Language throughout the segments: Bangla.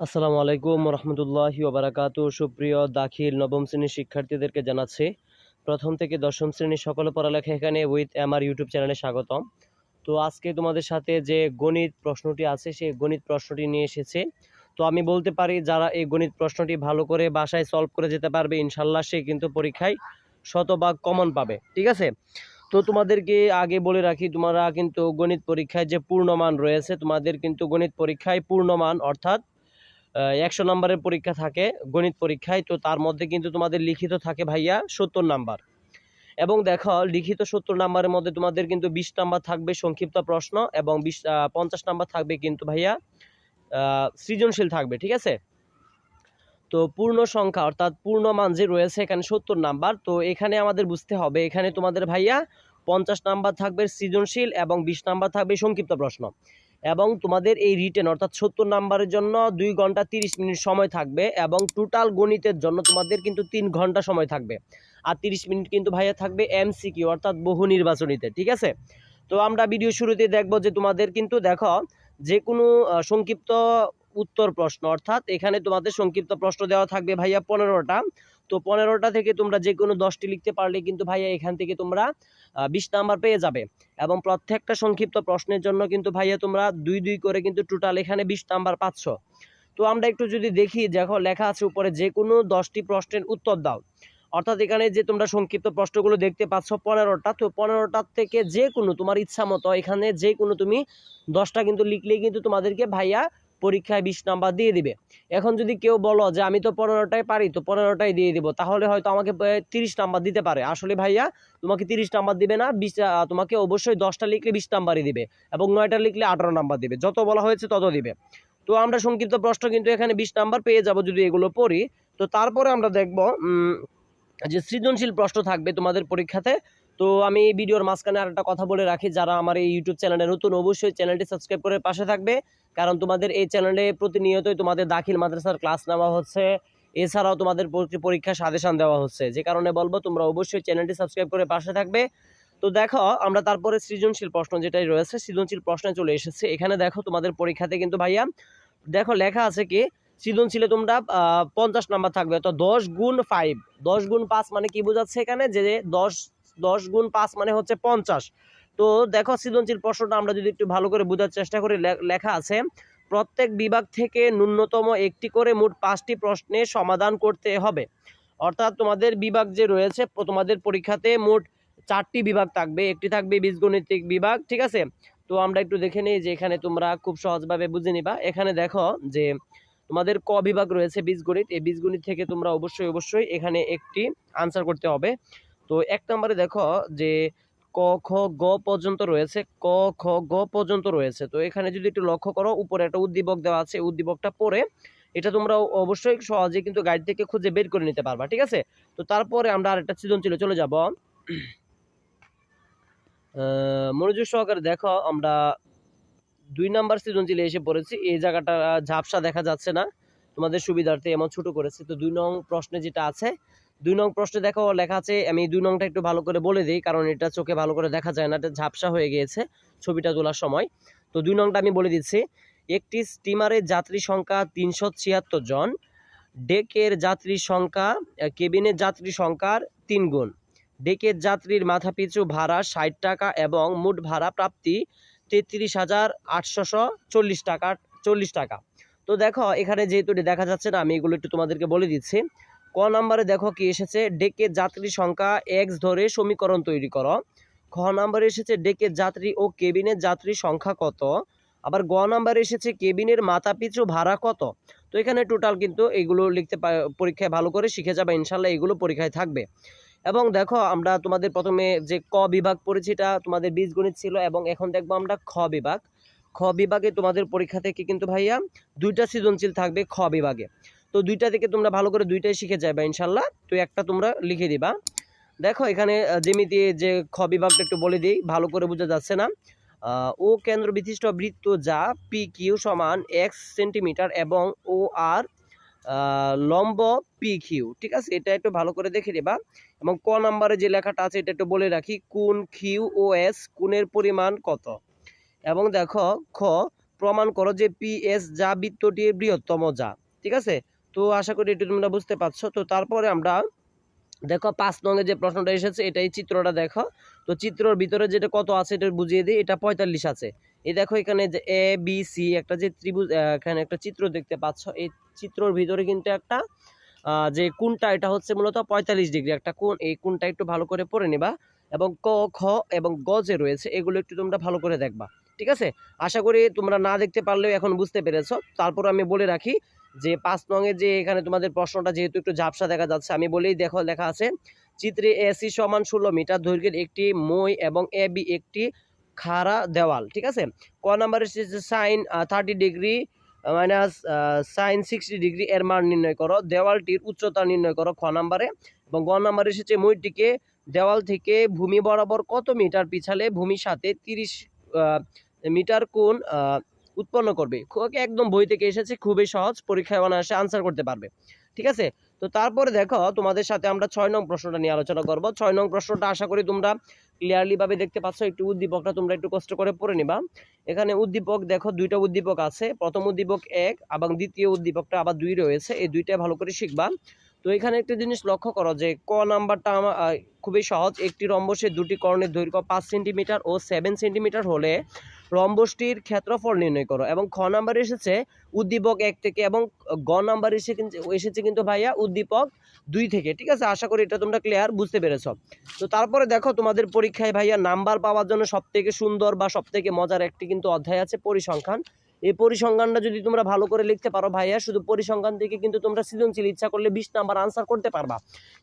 আসসালামু আলাইকুম রহমতুল্লাহি ওবারাকাতু সুপ্রিয় দাখিল নবম শ্রেণির শিক্ষার্থীদেরকে জানাচ্ছি, প্রথম থেকে দশম শ্রেণির সকল পড়ালেখা এখানে উইথ আমার ইউটিউব চ্যানেলে স্বাগতম। তো আজকে তোমাদের সাথে যে গণিত প্রশ্নটি আছে, সেই গণিত প্রশ্নটি নিয়ে এসেছে। তো আমি বলতে পারি, যারা এই গণিত প্রশ্নটি ভালো করে বাসায় সলভ করে যেতে পারবে ইনশাল্লাহ সে কিন্তু পরীক্ষায় শতভাগ কমন পাবে। ঠিক আছে? তো তোমাদেরকে আগে বলে রাখি, তোমরা কিন্তু গণিত পরীক্ষায় যে পূর্ণমান রয়েছে, তোমাদের কিন্তু গণিত পরীক্ষায় পূর্ণমান, অর্থাৎ একশো নম্বরের পরীক্ষা থাকে, গণিত পরীক্ষায়। তো তার মধ্যে কিন্তু তোমাদের লিখিত থাকে ভাইয়া সত্তর নাম্বার। এবং দেখো, লিখিত সত্তর নাম্বারের মধ্যে তোমাদের কিন্তু বিশ নাম্বার থাকবে সংক্ষিপ্ত প্রশ্ন এবং বিশ পঞ্চাশ নাম্বার থাকবে কিন্তু ভাইয়া সৃজনশীল থাকবে, ঠিক আছে? তো পূর্ণ সংখ্যা অর্থাৎ পূর্ণ মান যে রয়েছে এখানে সত্তর নাম্বার। তো এখানে আমাদের বুঝতে হবে, এখানে তোমাদের ভাইয়া পঞ্চাশ নাম্বার থাকবে সৃজনশীল এবং বিশ নাম্বার থাকবে সংক্ষিপ্ত প্রশ্ন। এবং তোমাদের এই রিটেন অর্থাৎ সত্তর নাম্বারের জন্য দুই ঘণ্টা তিরিশ মিনিট সময় থাকবে এবং টোটাল গণিতের জন্য তোমাদের কিন্তু তিন ঘণ্টা সময় থাকবে। আর তিরিশ মিনিট কিন্তু ভাইয়া থাকবে এমসিকিউ অর্থাৎ বহু নির্বাচনীতে, ঠিক আছে? তো আমরা ভিডিও শুরুতে দেখব যে তোমাদের কিন্তু দেখো যে কোনো সংক্ষিপ্ত উত্তর প্রশ্ন, অর্থাৎ এখানে তোমাদের সংক্ষিপ্ত প্রশ্ন দেওয়া থাকবে ভাইয়া পনেরোটা। তো পনেরোটা থেকে তোমরা যে কোনো দশটি লিখতে পারলে কিন্তু ভাইয়া এখান থেকে তোমরা বিশ নাম্বার পেয়ে যাবে। এবং প্রত্যেকটা সংক্ষিপ্ত প্রশ্নের জন্য কিন্তু ভাইয়া তোমরা দুই দুই করে কিন্তু টোটাল এখানে বিশ নাম্বার পাচ্ছ। তো আমরা একটু যদি দেখি, দেখো লেখা আছে উপরে যে কোনো দশটি প্রশ্নের উত্তর দাও। অর্থাৎ এখানে যে তোমরা সংক্ষিপ্ত প্রশ্নগুলো দেখতে পাচ্ছ পনেরোটা, তো পনেরোটার থেকে যে কোনো তোমার ইচ্ছা মতো এখানে যে কোনো তুমি দশটা কিন্তু লিখলেই কিন্তু তোমাদেরকে ভাইয়া পরীক্ষায় বিশ নাম্বার দিয়ে দিবে। এখন যদি কেউ বলো যে, আমি তো পনেরোটাই পারি, তো পনেরোটাই দিয়ে দিব। তাহলে হয়তো আমাকে তিরিশ নাম্বার দিতে পারে। আসলে ভাইয়া, তোমাকে তিরিশ নাম্বার দিবে না, বিশ তোমাকে অবশ্যই দশটা লিখলে বিশ নাম্বারই দিবে এবং নয়টা লিখলে আঠারো নাম্বার দিবে। যত বলা হয়েছে তত দিবে। তো আমরা সংক্ষিপ্ত প্রশ্ন কিন্তু এখানে বিশ নাম্বার পেয়ে যাব যদি এগুলো পড়ি। তো তারপরে আমরা দেখব যে সৃজনশীল প্রশ্ন থাকবে তোমাদের পরীক্ষাতে। তো আমি এই ভিডিওর মাঝখানে আর একটা কথা বলে রাখি, যারা আমার এই ইউটিউব চ্যানেলে নতুন, অবশ্যই চ্যানেলটি সাবস্ক্রাইব করে পাশে থাকবে। কারণ তোমাদের এই চ্যানেলে প্রতিনিয়তই তোমাদের দাখিল মাদ্রাসার ক্লাস নেওয়া হচ্ছে। এছাড়াও তোমাদের পরীক্ষা সাজেশন দেওয়া হচ্ছে। যে কারণে বলব, তোমরা অবশ্যই চ্যানেলটি সাবস্ক্রাইব করে পাশে থাকবে। তো দেখো, আমরা তারপরে সৃজনশীল প্রশ্ন যেটাই রয়েছে, সৃজনশীল প্রশ্নে চলে এসেছে। এখানে দেখো তোমাদের পরীক্ষাতে কিন্তু ভাইয়া, দেখো লেখা আছে কি, সৃজনশীলে তোমরা পঞ্চাশ নাম্বার থাকবে তো দশ গুণ ফাইভ দশ গুণ পাঁচ মানে কি বোঝাচ্ছে এখানে? যে দশ দশ গুণ পাঁচ মানে হচ্ছে পঞ্চাশ। তো দেখো সৃজনশীল প্রশ্নটা আমরা যদি একটু ভালো করে বোঝার চেষ্টা করি লেখা আছে, প্রত্যেক বিভাগ থেকে ন্যূনতম একটি করে মোট পাঁচটি প্রশ্নের সমাধান করতে হবে। অর্থাৎ তোমাদের বিভাগ যে রয়েছে তোমাদের পরীক্ষাতে মোট চারটি বিভাগ থাকবে। একটি থাকবে বীজগণিতিক বিভাগ, ঠিক আছে? তো আমরা একটু দেখে নিই যে এখানে তোমরা খুব সহজভাবে বুঝে নিবা। এখানে দেখো যে তোমাদের ক বিভাগ রয়েছে বীজগণিত। এই বীজগণিত থেকে তোমরা অবশ্যই অবশ্যই এখানে একটি আনসার করতে হবে। তো এক নম্বরে দেখো যে ক, খ, গ পর্যন্ত রয়েছে, ক, খ, গ পর্যন্ত রয়েছে। তো এখানে যদি একটু লক্ষ্য করো, উপরে একটা উদ্দীপক দেওয়া আছে উদ্দীপকটা পড়ে এটা তোমরা অবশ্যই সহজে কিন্তু গাইড থেকে খুঁজে বের করে নিতে পারবা, ঠিক আছে? তো তারপরে আমরা আরেকটা সৃজনশীলে চলে যাব। মনোযোগ সহকারে দেখো, আমরা দুই নাম্বার সৃজনশীলে এসে পড়েছি, এই জায়গাটা ঝাপসা দেখা যাচ্ছে না, তোমাদের সুবিধার্থে এমন ছোট করেছে। তো দুই নং প্রশ্নে যেটা আছে দুই নং প্রশ্নে দেখো, লেখা আছে, আমি দুই নংটা একটু ভালো করে বলে দিই, কারণ এটা চোখে ভালো করে দেখা যায় না, এটা ঝাপসা হয়ে গিয়েছে ছবিটা তোলার সময়। তো দুই নংটা আমি বলে দিচ্ছি, একটি স্টিমারের যাত্রী সংখ্যা তিনশো ছিয়াত্তর জন ডেকের যাত্রী সংখ্যা কেবিনের যাত্রী সংখ্যার তিন গুণ। ডেকের যাত্রীর মাথাপিছু ভাড়া ষাট টাকা এবং মোট ভাড়া প্রাপ্তি তেত্রিশ হাজার আটশোশো চল্লিশ টাকা চল্লিশ টাকা। তো দেখো, এখানে যেহেতু দেখা যাচ্ছে না, আমি এগুলো একটু তোমাদেরকে বলে দিচ্ছি। ক নম্বরে দেখো কি এসেছে? ডেকে যাত্রী সংখ্যা এক্স ধরে সমীকরণ তৈরি করো। খ নম্বরে এসেছে ডেকে যাত্রী ও কেবিনের যাত্রী সংখ্যা কত? আবার গ নম্বরে এসেছে কেবিনের মাথাপিছু ভাড়া কত? তো এখানে টোটাল কিন্তু এগুলো লিখতে পরীক্ষায় ভালো করে শিখে যাবে ইনশাল্লাহ এগুলো পরীক্ষায় থাকবে। এবং দেখো আমরা তোমাদের প্রথমে যে ক বিভাগ পড়েছি এটা তোমাদের বীজগণিত ছিল এবং এখন দেখব আমরা খ বিভাগ। খ বিভাগে তোমাদের পরীক্ষা থেকে কিন্তু ভাইয়া দুইটা সৃজনশীল থাকবে খ বিভাগে। তো দুইটা থেকে তোমরা ভালো করে দুইটাই শিখে যাবে ইনশাল্লাহ। তো একটা তোমরা লিখে দিবা। দেখো, এখানে যেমিতি যে খ বিভাগটা একটু বলে দিই, ভালো করে বোঝা যাচ্ছে না। ও কেন্দ্র বিশিষ্ট বৃত্ত যা পি কিউ সমান এক্স সেন্টিমিটার এবং ও আর লম্ব পি কিউ ঠিক আছে? এটা একটু ভালো করে দেখে দেবা এবং ক নাম্বারে যে লেখাটা আছে, এটা একটু বলে রাখি কোন কিউ ও এস কোণের পরিমাণ কত? এবং দেখো, খ, প্রমাণ করো যে পি এস যা বৃত্তটির বৃহত্তম যা। ঠিক আছে? তো আশা করি এটি তোমরা বুঝতে পারছ। তো তারপরে আমরা দেখো পাঁচ নঙে যে প্রশ্নটা এসেছে, এটাই চিত্রটা দেখো। তো চিত্রর ভিতরে যেটা কত আছে এটা বুঝিয়ে দিই, এটা পঁয়তাল্লিশ আছে। এই দেখো এখানে যে এ বি সি একটা যে ত্রিভুজ এখানে একটা চিত্র দেখতে পাচ্ছ। এই চিত্রর ভিতরে কিন্তু একটা যে কোনটা এটা হচ্ছে মূলত পঁয়তাল্লিশ ডিগ্রি। একটা কোন এই কোনটা একটু ভালো করে পড়ে নিবা। এবং ক, খ এবং গ যে রয়েছে, এগুলো একটু তোমরা ভালো করে দেখবা। ঠিক আছে? আশা করি তোমরা না দেখতে পারলেও এখন বুঝতে পেরেছ। তারপর আমি বলে রাখি যে পাঁচ নঙে যে এখানে তোমাদের প্রশ্নটা, যেহেতু একটু ঝাপসা দেখা যাচ্ছে, আমি বলেই দেখো, লেখা আছে, চিত্রে এসি সমান ষোলো মিটার দৈর্ঘ্যের একটি মই এবং এ বি একটি খাড়া দেওয়াল, ঠিক আছে? ক নাম্বার এসেছে sine thirty degree minus sine sixty degree এর মান নির্ণয় করো, দেওয়ালটির উচ্চতা নির্ণয় করো খ নাম্বারে, এবং গ নাম্বারে এসেছে মইটিকে, দেওয়াল থেকে ভূমি বরাবর কত মিটার পিছালে ভূমির সাথে তিরিশ মিটার কোণ উৎপন্ন করবে। খুব একদম বই থেকে এসেছে, খুবই সহজ, পরীক্ষায় অনায়াসে আনসার করতে পারবে। ঠিক আছে? তো তারপরে দেখো, তোমাদের সাথে আমরা ছয় নং প্রশ্নটা নিয়ে আলোচনা করব। ছয় নং প্রশ্নটা আশা করি তোমরা ক্লিয়ারলি ভাবে দেখতে পাচ্ছ। একটু উদ্দীপকটা তোমরা একটু কষ্ট করে পড়ে নিবা। এখানে উদ্দীপক দেখো, দুইটা উদ্দীপক আছে। প্রথম উদ্দীপক এক এবং দ্বিতীয় উদ্দীপকটা আবার দুই রয়েছে। এই দুইটা ভালো করে শিখবা। তো এখানে একটা জিনিস লক্ষ্য করো যে ক নাম্বারটা আমার খুবই সহজ। একটি রম্বসের দুটি কর্ণের দৈর্ঘ্য পাঁচ সেন্টিমিটার ও সেভেন সেন্টিমিটার হলে রম্বসটির ক্ষেত্রফল নির্ণয় করো এবং খ নাম্বার এসেছে উদ্দীপক এক থেকে এবং গ নাম্বার এসে এসেছে কিন্তু ভাইয়া উদ্দীপক দুই থেকে। ঠিক আছে? আশা করি এটা তোমরা ক্লিয়ার বুঝতে পেরেছ। তো তারপরে দেখো তোমাদের পরীক্ষায় ভাইয়া নাম্বার পাওয়ার জন্য সব থেকে সুন্দর বা সব থেকে মজার একটি কিন্তু অধ্যায় আছে পরিসংখ্যান। এই পরিসংখ্যানটা যদি তোমরা ভালো করে লিখতে পারো ভাইয়া, শুধু পরিসংখ্যান থেকে কিন্তু তোমরা সৃজনশীল ইচ্ছা করলে বিশ নাম্বার আনসার করতে পারবা।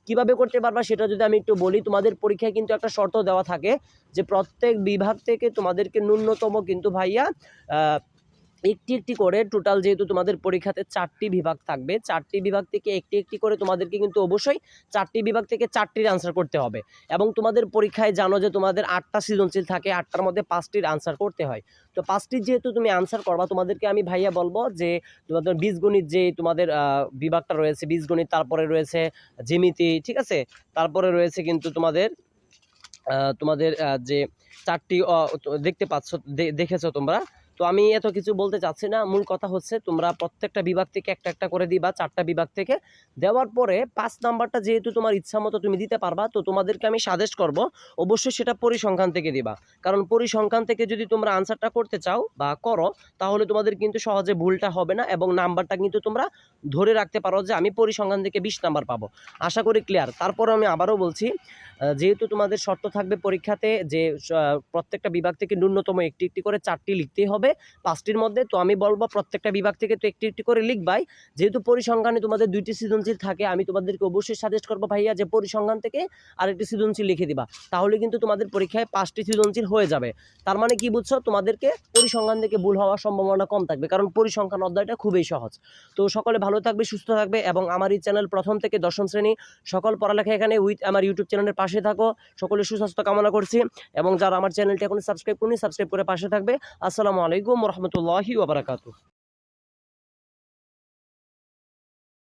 কীভাবে করতে পারবা সেটা যদি আমি একটু বলি, তোমাদের পরীক্ষায় কিন্তু একটা শর্ত দেওয়া থাকে যে প্রত্যেক বিভাগ থেকে তোমাদেরকে ন্যূনতম কিন্তু ভাইয়া একটি একটি করে টোটাল যেহেতু তোমাদের পরীক্ষাতে চারটি বিভাগ থাকবে, চারটি বিভাগ থেকে একটি একটি করে তোমাদেরকে কিন্তু অবশ্যই চারটি বিভাগ থেকে চারটির আনসার করতে হবে। এবং তোমাদের পরীক্ষায় জানো যে তোমাদের আটটা সৃজনশীল থাকে, আটটার মধ্যে পাঁচটির আনসার করতে হয়। তো পাঁচটির যেহেতু তুমি আনসার করবা, তোমাদেরকে আমি ভাইয়া বলব যে তোমাদের বীজগণিত যে তোমাদের বিভাগটা রয়েছে, বীজগণিত, তারপরে রয়েছে জিমিতি ঠিক আছে? তারপরে রয়েছে কিন্তু তোমাদের তোমাদের যে চারটি দেখতে পাচ্ছ দেখেছ তোমরা? তো আমি এত কিছু বলতে চাচ্ছি না। মূল কথা হচ্ছে তোমরা প্রত্যেকটা বিভাগ থেকে একটা একটা করে দিবা, চারটা বিভাগ থেকে। দেওয়ার পরে পাঁচ নাম্বারটা যেহেতু তোমার ইচ্ছা মতো তুমি দিতে পারবা, তো তোমাদেরকে আমি সাজেস্ট করব অবশ্যই সেটা পরিসংখ্যান থেকে দিবা। কারণ পরিসংখ্যান থেকে যদি তোমরা আনসারটা করতে চাও বা করো, তাহলে তোমাদের কিন্তু সহজে ভুলটা হবে না এবং নাম্বারটা কিন্তু তোমরা ধরে রাখতে পারো যে আমি পরিসংখ্যান থেকে বিশ নাম্বার পাবো। আশা করি ক্লিয়ার তারপর আমি আবারও বলছি যেহেতু তোমাদের শর্ত থাকবে পরীক্ষাতে যে প্রত্যেকটা বিভাগ থেকে ন্যূনতম একটি একটি করে চারটি লিখতেই হবে পাঁচটির মধ্যে তো আমি বলব প্রত্যেকটা বিভাগ থেকে তো একটি একটি করে লিখবাই। যেহেতু পরিসংখ্যানে তোমাদের দুইটি সৃজনশীল থাকে, আমি তোমাদেরকে অবশ্যই সাজেস্ট করব ভাইয়া যে পরিসংখ্যান থেকে আরেকটি সৃজনশীল লিখে দিবা। তাহলে কিন্তু তোমাদের পরীক্ষায় পাঁচটি সৃজনশীল হয়ে যাবে। তার মানে কি বুঝছ? তোমাদেরকে পরিসংখ্যান থেকে ভুল হওয়ার সম্ভাবনা কম থাকবে, কারণ পরিসংখ্যান অধ্যায়টা খুবই সহজ। তো সকলে ভালো থাকবে, সুস্থ থাকবে এবং আমার এই চ্যানেল প্রথম থেকে দশম শ্রেণি, সকল পড়ালেখা এখানে উইথ আমার ইউটিউব চ্যানেলের পাশে থাকো। সকলে সুস্বাস্থ্য কামনা করছি এবং যারা আমার চ্যানেলটি এখন সাবস্ক্রাইব করেনি সাবস্ক্রাইব করে পাশে থাকবে। আসসালামু আলাইকুম। রহমতুল্লাহি ওবরাকাতু